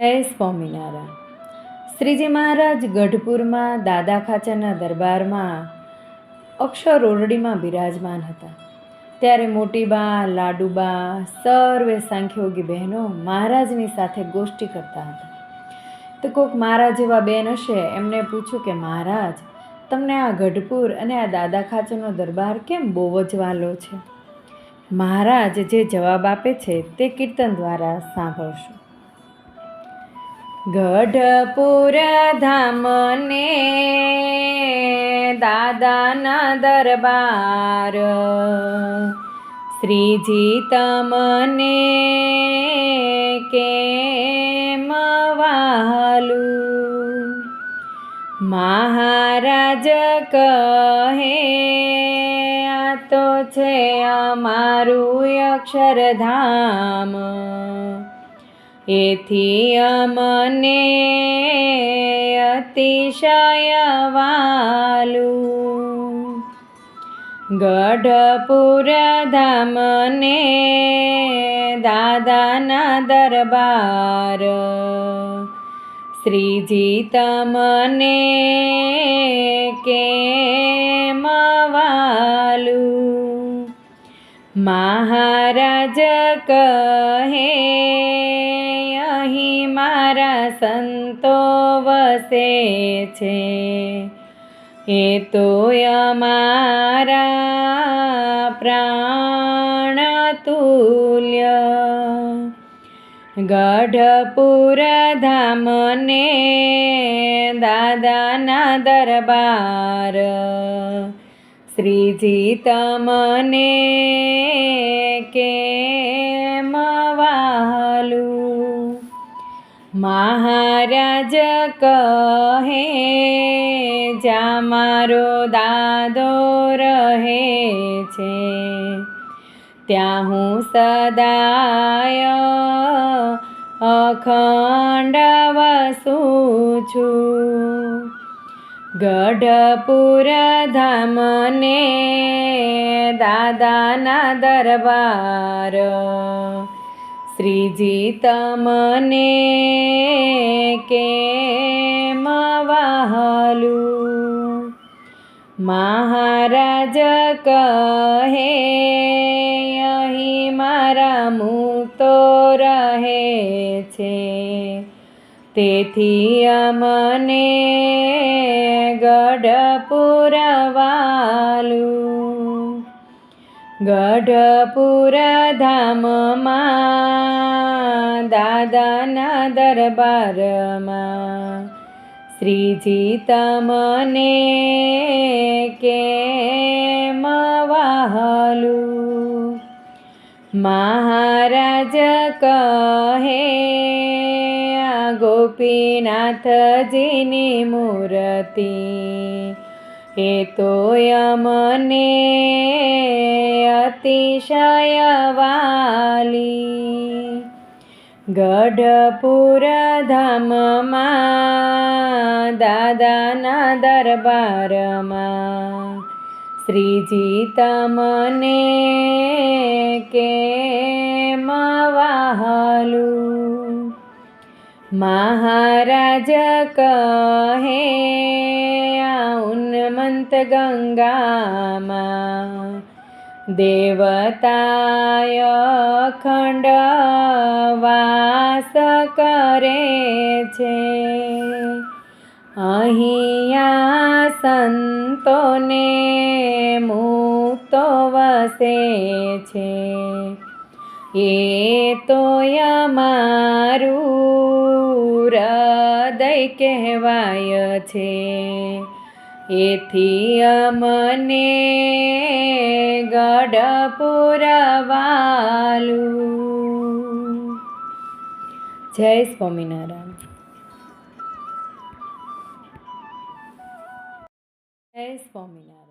જય સ્વામિનારાયણ. શ્રીજી મહારાજ ગઢપુરમાં દાદા ખાચરના દરબારમાં અક્ષર ઓરડીમાં બિરાજમાન હતા. ત્યારે મોટીબા, લાડુબા, સર્વે સાંખ્યોગી બહેનો મહારાજની સાથે ગોષ્ઠી કરતા હતા. તો કોઈક મારા જેવા બેન હશે, એમને પૂછ્યું કે મહારાજ, તમને આ ગઢપુર અને આ દાદા ખાચરનો દરબાર કેમ બહુ જ વાલો છે? મહારાજ જે જવાબ આપે છે તે કીર્તન દ્વારા સાંભળશું. ગઢપુર ધામને દાદાના દરબાર. શ્રીજી તમને કેમ વાલું મહારાજ કહે, આ તો છે અમારું અક્ષરધામ એથી અમને અતિશય વાલું. ગઢપુર ધામને દાદાના દરબાર. શ્રીજી તમને કેમ વાલું? મહારાજ કહે અહીં મારા સંતો વસે છે. એ તો અમારા પ્રાણ તુલ્ય ગઢપુર ધામને દાદાના દરબાર. શ્રીજી તમને કેમ વાલું? મહારાજ કહે, જા મારો દાદો રહે છે. ત્યાં હું સદાય અખંડ વસું છું. ગઢપુર ધામને દાદાના દરબાર શ્રીજી તમને કેમ વાહલું મહારાજ કહે અહીં મારા મુક્તો રહે છે તેથી અમને ગઢ વાલું ગઢપુર ધામમાં દાદાના દરબારમાં શ્રીજી તમને કેમ વાહલું? મહારાજ કહે આ ગોપીનાથજીની મૂર્તિ એ તો અમને અતિશય વાલી. ગઢપુર ધામમાં દાદાના દરબારમાં શ્રીજી તમને કેમ વાહલું? મહારાજ કહે ઉન્મંત ગંગામાં દેવતાય ખંડ વાસ કરે છે. અહીંયા સંતોને મુક્તો વસે છે. એ તો અમારું હૃદય કહેવાય છે. એથી અમને ગઢ વાલું જય સ્વામિનારાયણ. જય સ્વામિનારાયણ.